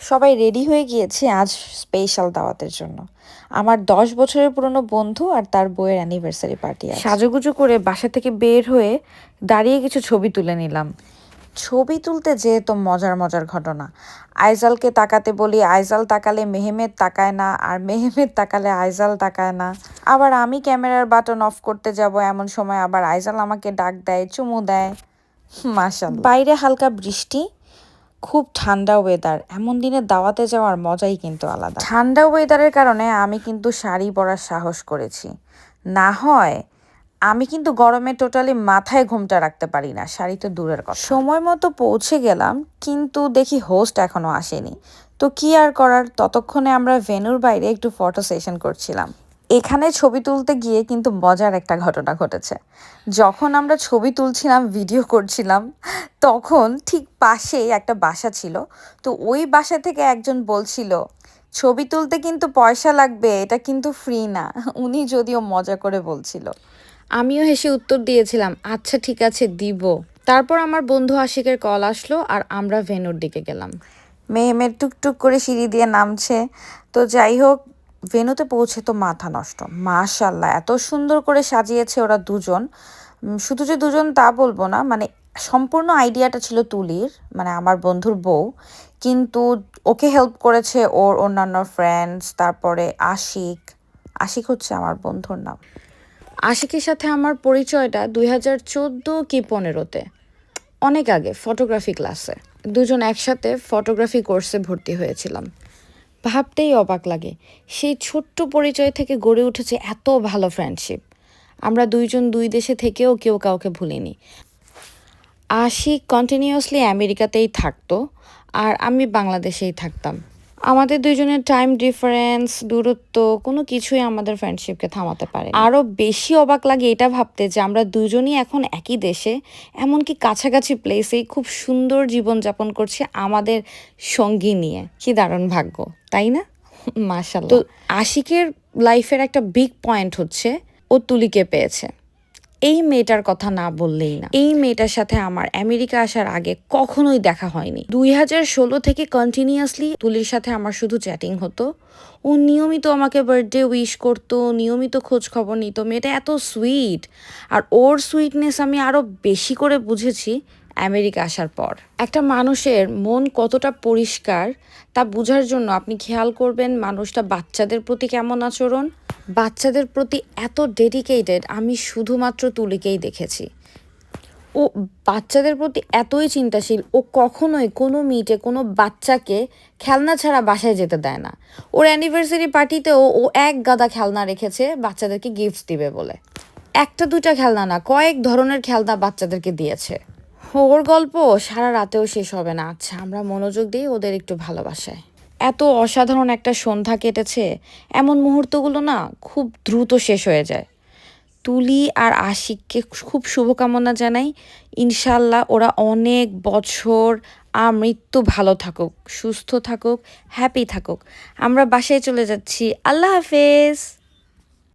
সবাই রেডি হয়ে গিয়েছে আজ স্পেশাল দাওয়াতের জন্য। আমার দশ বছরের পুরনো বন্ধু আর তার বইয়ের অ্যানিভার্সারি পার্টি সাজুগুজু করে বাসা থেকে বের হয়ে দাঁড়িয়ে কিছু ছবি তুলে নিলাম। ছবি তুলতে যেহেতু মজার মজার ঘটনা। আইজালকে তাকাতে বলি আইজাল তাকালে মেহেমেদ তাকায় না আর মেহেমেদ তাকালে আইজাল তাকায় না। আবার আমি ক্যামেরার বাটন অফ করতে যাব এমন সময় আবার আইজাল আমাকে ডাক দেয় চুমু দেয়। মাশাল বাইরে হালকা বৃষ্টি খুব ঠান্ডা ওয়েদার এমন দিনে দাওয়াতে যাওয়ার মজাই কিন্তু আলাদা। ঠান্ডা ওয়েদারের কারণে আমি কিন্তু শাড়ি পরার সাহস করেছি। না হয় আমি কিন্তু গরমে টোটালি মাথায় ঘুমটা রাখতে পারি না শাড়ি তো দূরের কথা। সময় মতো পৌঁছে গেলাম কিন্তু দেখি হোস্ট এখনও আসেনি। তো কি আর করার? ততক্ষণে আমরা ভেনুর বাইরে একটু ফটো সেশন করছিলাম। এখানে ছবি তুলতে গিয়ে কিন্তু মজার একটা ঘটনা ঘটেছে। যখন আমরা ছবি তুলছিলাম ভিডিও করছিলাম তখন ঠিক পাশেই একটা বাসা ছিল। তো ওই বাসা থেকে একজন বলছিল ছবি তুলতে কিন্তু পয়সা লাগবে এটা কিন্তু ফ্রি না। উনি যদিও মজা করে বলছিল। আমিও হেসে উত্তর দিয়েছিলাম আচ্ছা ঠিক আছে দিব। তারপর আমার বন্ধু আশিকের কল আসলো আর আমরা ভেনুর দিকে গেলাম। মেহেমের টুকটুক করে সিঁড়ি দিয়ে নামছে। তো যাই হোক ভেনুতে পৌঁছে তো মাথা নষ্ট। মাশাল্লাহ এত সুন্দর করে সাজিয়েছে ওরা দুজন। শুধু যে দুজন তা বলব না মানে সম্পূর্ণ আইডিয়াটা ছিল তুলির মানে আমার বন্ধুর বউ। কিন্তু ওকে হেল্প করেছে ওর অন্যান্য ফ্রেন্ডস তারপরে আশিক। আশিক হচ্ছে আমার বন্ধুর নাম। আশিকের সাথে আমার পরিচয়টা দুই হাজার চোদ্দ কি পনেরোতে। অনেক আগে ফটোগ্রাফি ক্লাসে দুজন একসাথে ফটোগ্রাফি কোর্সে ভর্তি হয়েছিলাম। ভাবতেই অবাক লাগে। সেই ছোট্ট পরিচয় থেকে গড়ে উঠেছে এত ভালো ফ্রেন্ডশিপ আমরা দুইজন দুই দেশে থেকেও কেউ কাউকে ভুলিনি। আশিক কন্টিনিউয়াসলি আমেরিকাতেই থাকতো আর আমি বাংলাদেশেই থাকতাম। আমাদের দুইজনের টাইম ডিফারেন্স দূরত্ব কোনো কিছুই আমাদের ফ্রেন্ডশিপকে থামাতে পারে আরও বেশি অবাক লাগে এটা ভাবতে যে আমরা দুজনই এখন একই দেশে এমনকি কাছাকাছি প্লেসেই খুব সুন্দর জীবনযাপন করছি আমাদের সঙ্গী নিয়ে। কি দারুণ ভাগ্য তাই না? মাশাল্লাহ তো আশিকের লাইফের একটা বিগ পয়েন্ট হচ্ছে ও তুলিকে পেয়েছে। এই মেয়েটার কথা না বললেই না। এই মেয়েটার সাথে আমার আমেরিকা আসার আগে কখনোই দেখা হয়নি। দুই হাজার ষোলো থেকে কন্টিনিউয়াসলি তুলির সাথে আমার শুধু চ্যাটিং হতো। ও নিয়মিত আমাকে বার্থডে উইশ করতো, নিয়মিত খোঁজ খবর নিত। মেয়েটা এত সুইট আর ওর সুইটনেস আমি আরও বেশি করে বুঝেছি আমেরিকা আসার পর। একটা মানুষের মন কতটা পরিষ্কার তা বোঝার জন্য আপনি খেয়াল করবেন, মানুষটা বাচ্চাদের প্রতি কেমন আচরণ বাচ্চাদের প্রতি এত ডেডিকেটেড আমি শুধুমাত্র তুলিকেই দেখেছি। ও বাচ্চাদের প্রতি এতই চিন্তাশীল, ও কখনোই কোনো মিটে কোনো বাচ্চাকে খেলনা ছাড়া বাসায় যেতে দেয় না। ওর অ্যানিভার্সারি পার্টিতেও ও এক গাদা খেলনা রেখেছে, বাচ্চাদেরকে গিফট দিবে বলে। একটা দুটা খেলনা না, কয়েক ধরনের খেলনা বাচ্চাদেরকে দিয়েছে। ওর গল্প সারা রাতেও শেষ হবে না। আচ্ছা আমরা মনোযোগ দিই ওদের একটু ভালোবাসায়। এত অসাধারণ একটা সন্ধ্যা কেটেছে, এমন মুহূর্তগুলো না খুব দ্রুত শেষ হয়ে যায়। তুলি আর আশিককে খুব শুভকামনা জানাই। ইনশাল্লাহ ওরা অনেক বছর আমৃত্যু ভালো থাকুক, সুস্থ থাকুক হ্যাপি থাকুক। আমরা বাসায় চলে যাচ্ছি। আল্লাহ হাফেজ।